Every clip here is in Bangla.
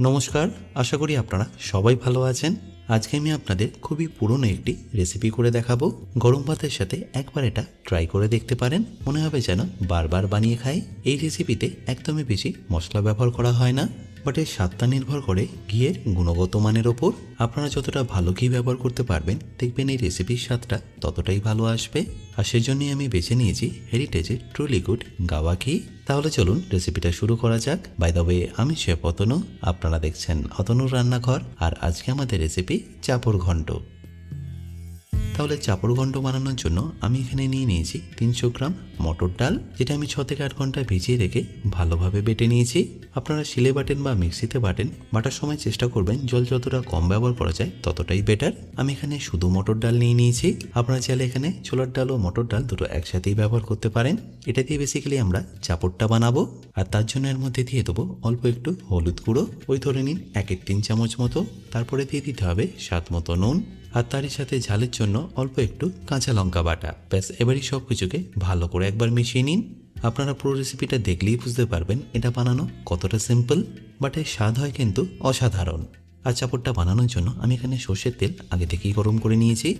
নমস্কার, আশা করি আপনারা সবাই ভালো আছেন। আজকে আমি আপনাদের খুবই পুরনো একটি রেসিপি করে দেখাবো। গরম ভাতের সাথে একবার এটা ট্রাই করে দেখতে পারেন। মনে হবে যেন বারবার বানিয়ে খাই। এই রেসিপিতে একদমই বেশি মশলা ব্যবহার করা হয় না। বাট এর স্বাদটা নির্ভর করে ঘিয়ের গুণগত মানের ওপর। আপনারা যতটা ভালো ঘি ব্যবহার করতে পারবেন, দেখবেন এই রেসিপির স্বাদটা ততটাই ভালো আসবে। আর সেজন্যই আমি বেছে নিয়েছি হেরিটেজের ট্রুলি গুড গাওয়া ঘি। তাহলে চলুন রেসিপিটা শুরু করা যাক। বাই দ্য ওয়ে আমি শেফ অতনু, আপনারা দেখছেন অতনুর রান্নাঘর। আর আজকে আমাদের রেসিপি চাপড় ঘন্ট। তাহলে চাপড় ঘণ্ট বানানোর জন্য আমি এখানে নিয়ে নিয়েছি তিনশো গ্রাম মটর ডাল, যেটা আমি ছ থেকে আট ঘণ্টা ভিজিয়ে রেখে ভালোভাবে বেটে নিয়েছি। আপনারা শিলে বাটেন বা মিক্সিতে বাটেন, বাটার সময় চেষ্টা করবেন জল যতটা কম ব্যবহার করা যায় ততটাই বেটার। আমি এখানে শুধু মটর ডাল নিয়ে নিয়েছি। আপনারা চাইলে এখানে ছোলার ডাল ও মটর ডাল দুটো একসাথেই ব্যবহার করতে পারেন। এটা দিয়ে বেসিক্যালি আমরা চাপড়টা বানাবো আর তার জন্য এর মধ্যে দিয়ে দেবো অল্প একটু হলুদ গুঁড়ো। ওই ধরে নিন একের তিন চামচ মতো। তারপরে দিয়ে দিতে হবে স্বাদ মতো নুন আর তারই সাথে ঝালের জন্য অল্প একটু কাঁচা লঙ্কা বাটা। ব্যাস, এবারই সব কিছুকে ভালো করে একবার মিশিয়ে নিন। আপনারা পুরো রেসিপিটা দেখলেই বুঝতে পারবেন এটা বানানো কতটা সিম্পল বাট এর স্বাদ হয় কিন্তু অসাধারণ। আর চাপড়টা বানানোর জন্য আমি এখানে সর্ষের তেল আগে থেকেই গরম করে নিয়েছি।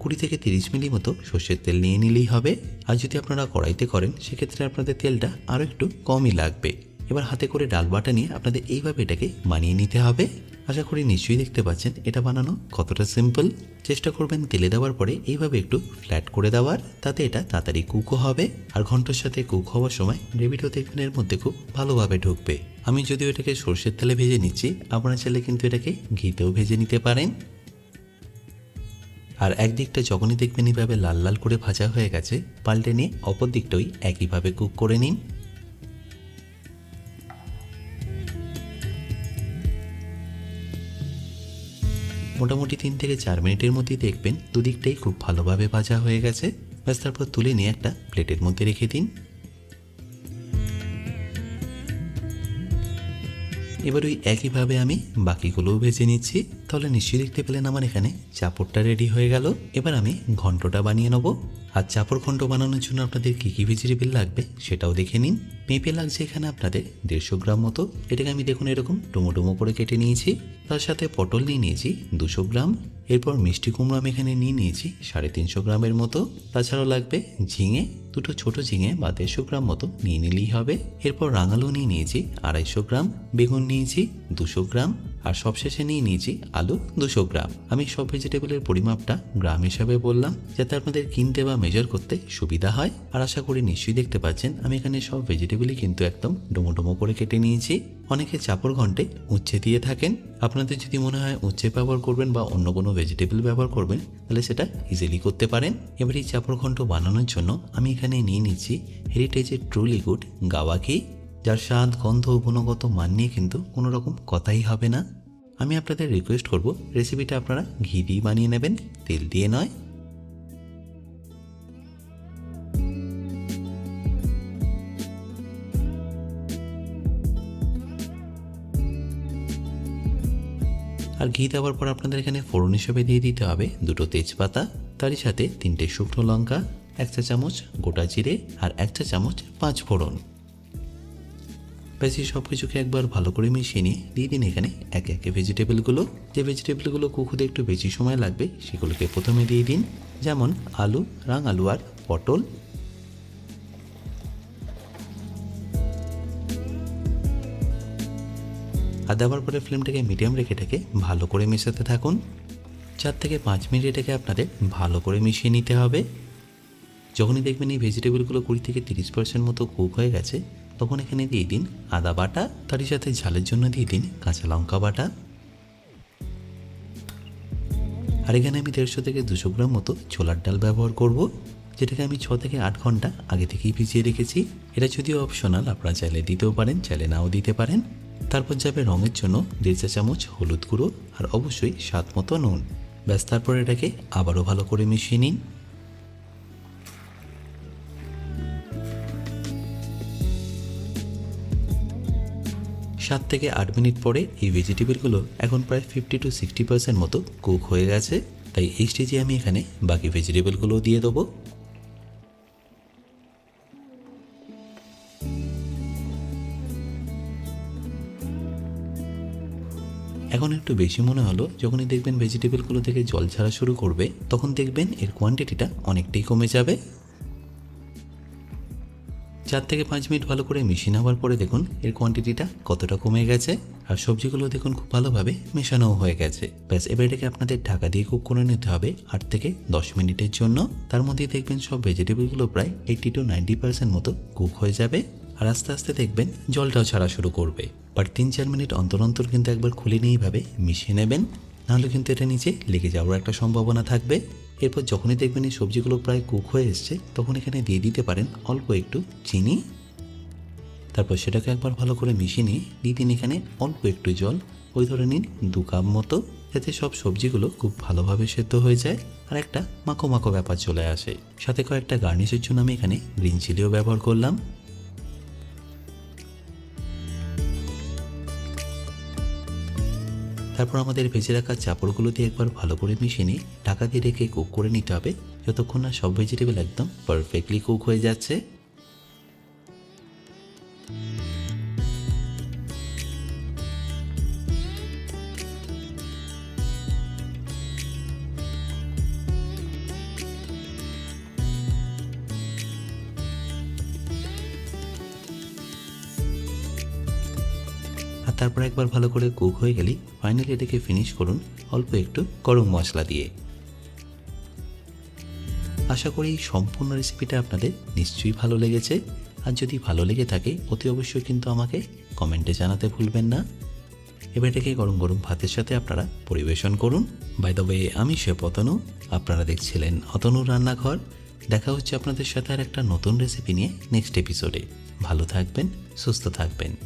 কুড়ি থেকে তিরিশ মিলি মতো সর্ষের তেল নিয়ে নিলেই হবে। আর যদি আপনারা কড়াইতে করেন, সেক্ষেত্রে আপনাদের তেলটা আরও একটু কমই লাগবে। এবার হাতে করে ডাল বাটা নিয়ে আপনাদের এইভাবে এটাকে বানিয়ে নিতে হবে। আশা করি নিশ্চয়ই দেখতে পাচ্ছেন, এটা বানানো কতটা সিম্পল চেষ্টা করবেন তেলে দেওয়ার পরে এইভাবে একটু ফ্ল্যাট করে দেওয়ার, তাতে এটা তাড়াতাড়ি কুকও হবে। আর ঘণ্টার সাথে কুক হওয়ার সময় গ্রেভিটাও দেখবেন এর মধ্যে খুব ভালোভাবে ঢুকবে। আমি যদিও এটাকে সর্ষের তেলে ভেজে নিচ্ছি, আপনারা চাইলে কিন্তু এটাকে ঘিতেও ভেজে নিতে পারেন। আর একদিকটা যখনই দেখবেন এইভাবে লাল লাল করে ভাজা হয়ে গেছে, পাল্টে নিয়ে অপর দিকটাই একইভাবে কুক করে নিন। মোটামুটি তিন থেকে চার মিনিটের মধ্যেই দেখবেন দুদিকটাই খুব ভালোভাবে ভাজা হয়ে গেছে। ব্যাস, তারপর তুলে নিয়ে একটা প্লেটের মধ্যে রেখে দিন। এবার ওই একইভাবে আমি বাকিগুলোও ভেজে নিচ্ছি। তাহলে নিশ্চয়ই দেখতে পেলেন আমার এখানে চাপড়টা রেডি হয়ে গেল। এবার আমি ঘন্টটা বানিয়ে নেব। আর চাপড় ঘন্ট বানানোর জন্য আপনাদের কী কী ভেজিটেবিল লাগবে সেটাও দেখে নিন। পেঁপে লাগছে এখানে আপনাদের দেড়শো গ্রাম মতো। এটাকে আমি দেখুন, এরকম ডুমো ডুমো করে কেটে নিয়েছি। তার সাথে পটল নিয়ে নিয়েছি দুশো গ্রাম। এরপর মিষ্টি কুমড়ো আমি এখানে নিয়ে নিয়েছি সাড়ে তিনশো গ্রামের মতো। তাছাড়াও লাগবে ঝিঙে, দুটো ছোট ঝিঙে বা দেড়শো গ্রাম মতো নিয়ে নিলেই হবে। এরপর রাঙালু নিয়ে নিয়েছি আড়াইশো গ্রাম। বেগুন নিয়েছি দুশো গ্রাম। আর সবশেষে নিয়ে নিয়েছি আলু দুশো গ্রাম। আমি সব ভেজিটেবলের পরিমাপটা গ্রাম হিসাবে বললাম, যাতে আপনাদের কিনতে বা মেজার করতে সুবিধা হয়। আর আশা করি নিশ্চয়ই দেখতে পাচ্ছেন, আমি এখানে সব ভেজিটেবলই কিন্তু একদম ডোমো ডোমো করে কেটে নিয়েছি। অনেকে চাপড় ঘন্টে উচ্ছে দিয়ে থাকেন। আপনাদের যদি মনে হয় উচ্ছে ব্যবহার করবেন বা অন্য কোনো ভেজিটেবল ব্যবহার করবেন, তাহলে সেটা ইজিলি করতে পারেন। এবার এই চাপড় ঘন্ট বানানোর জন্য আমি এখানে নিয়ে নিচ্ছি হেরিটেজের ট্রুলি গুড গাওয়া ঘি। যার স্বাদ, গন্ধ, গুণগত মান নিয়ে কিন্তু কোনো রকম কথাই হবে না। আমি আপনাদের রিকোয়েস্ট করব রেসিপিটা আপনারা ঘি দিয়ে বানিয়ে নেবেন, তেল দিয়ে নয়। আর ঘি দেওয়ার পর আপনাদের এখানে ফোড়ন হিসেবে দিয়ে দিতে হবে দুটো তেজপাতা তারই সাথে তিনটে শুকনো লঙ্কা, এক চা চামচ গোটা জিরে আর এক চা চামচ পাঁচ ফোড়ন। বেশি সব কিছুকে একবার ভালো করে মিশিয়ে নিয়ে দিয়ে দিন এখানে একে একে ভেজিটেবলগুলো যে ভেজিটেবলগুলো কুক হতে একটু বেশি সময় লাগবে, সেগুলোকে প্রথমে দিয়ে দিন। যেমন আলু রাং আলু আর পটল। আর দেওয়ার পরে ফ্লেমটাকে মিডিয়াম রেখে এটাকে ভালো করে মেশাতে থাকুন। চার থেকে পাঁচ মিনিট এটাকে আপনাদের ভালো করে মিশিয়ে নিতে হবে। যখনই দেখবেন এই ভেজিটেবলগুলো কুড়ি থেকে তিরিশ পার্সেন্ট মতো কুক হয়ে গেছে তখন এখানে দিয়ে দিন আদা বাটা, তারই সাথে ঝালের জন্য দিয়ে দিন কাঁচা লঙ্কা বাটা। আর এখানে আমি দেড়শো থেকে দুশো গ্রাম মতো ছোলার ডাল ব্যবহার করব, যেটাকে আমি ছ থেকে আট ঘণ্টা আগে থেকেই ভিজিয়ে রেখেছি। এটা যদিও অপশনাল আপনারা চাইলে দিতেও পারেন, চাইলে নাও দিতে পারেন। তারপর যাবে রঙের জন্য দেড় চা চামচ হলুদ গুঁড়ো আর অবশ্যই স্বাদ মতো নুন। ব্যাস, তারপর এটাকে আবারও ভালো করে মিশিয়ে নিন। সাত থেকে আট মিনিট পরে এই ভেজিটেবলগুলো এখন প্রায় ফিফটি টু সিক্সটি পার্সেন্ট মতো কুক হয়ে গেছে। তাই এই স্টেজে আমি এখানে বাকি ভেজিটেবলগুলো দিয়ে দেবো। এখন একটু বেশি মনে হলো, যখনই দেখবেন ভেজিটেবলগুলো থেকে জল ছাড়া শুরু করবে, তখন দেখবেন এর কোয়ান্টিটিটা অনেকটাই কমে যাবে। চার থেকে পাঁচ মিনিট ভালো করে মিশিয়ে নেওয়ার পরে দেখুন, এর কোয়ান্টিটিটা কতটা কমে গেছে আর সবজিগুলো দেখুন খুব ভালোভাবে মেশানোও হয়ে গেছে। ব্যাস, এবার এটাকে আপনাদের ঢাকা দিয়ে কুক করে নিতে হবে আট থেকে দশ মিনিটের জন্য। তার মধ্যেই দেখবেন সব ভেজিটেবলগুলো প্রায় এইটি টু নাইনটি পার্সেন্ট মতো কুক হয়ে যাবে আর আস্তে আস্তে দেখবেন জলটাও ছাড়া শুরু করবে। বাট তিন চার মিনিট অন্তর অন্তর কিন্তু একবার খুলে নিয়ে এইভাবে মিশিয়ে নেবেন। নাহলে কিন্তু এটা নিচে লেগে যাওয়ার একটা সম্ভাবনা থাকবে। এরপর যখনই দেখবেন এই সবজিগুলো প্রায় কুক হয়ে এসছে, তখন এখানে দিয়ে দিতে পারেন অল্প একটু চিনি। তারপর সেটাকে একবার ভালো করে মিশিয়ে নিয়ে দিয়ে দিন এখানে অল্প একটু জল। ওই ধরে নিন দু কাপ মতো, যাতে সব সবজিগুলো খুব ভালোভাবে সেদ্ধ হয়ে যায় আর একটা মাখো মাখো ব্যাপার চলে আসে। সাথে কয়েকটা গার্নিশের জন্য আমি এখানে গ্রিন চিলিও ব্যবহার করলাম। তারপর আমাদের ভেজে রাখা চাপড়গুলো দিয়ে একবার ভালো করে মিশিয়ে নিয়ে ঢাকা দিয়ে রেখে কুক করে নিতে হবে। যতক্ষণ না সব ভেজিটেবল একদম পারফেক্টলি কুক হয়ে যাচ্ছে। আর তারপর একবার ভালো করে কুক হয়ে গেলেই ফাইনালি এটাকে ফিনিশ করুন, অল্প একটু গরম মশলা দিয়ে। আশা করি সম্পূর্ণ রেসিপিটা আপনাদের নিশ্চয়ই ভালো লেগেছে। আর যদি ভালো লেগে থাকে, অতি অবশ্যই কিন্তু আমাকে কমেন্টে জানাতে ভুলবেন না। এবার এটাকে গরম গরম ভাতের সাথে আপনারা পরিবেশন করুন। বাই ওয়ে আমি শেফ অতনু, আপনারা দেখছিলেন অতনু রান্নাঘর। দেখা হচ্ছে আপনাদের সাথে আর একটা নতুন রেসিপি নিয়ে নেক্সট এপিসোডে ভালো থাকবেন, সুস্থ থাকবেন।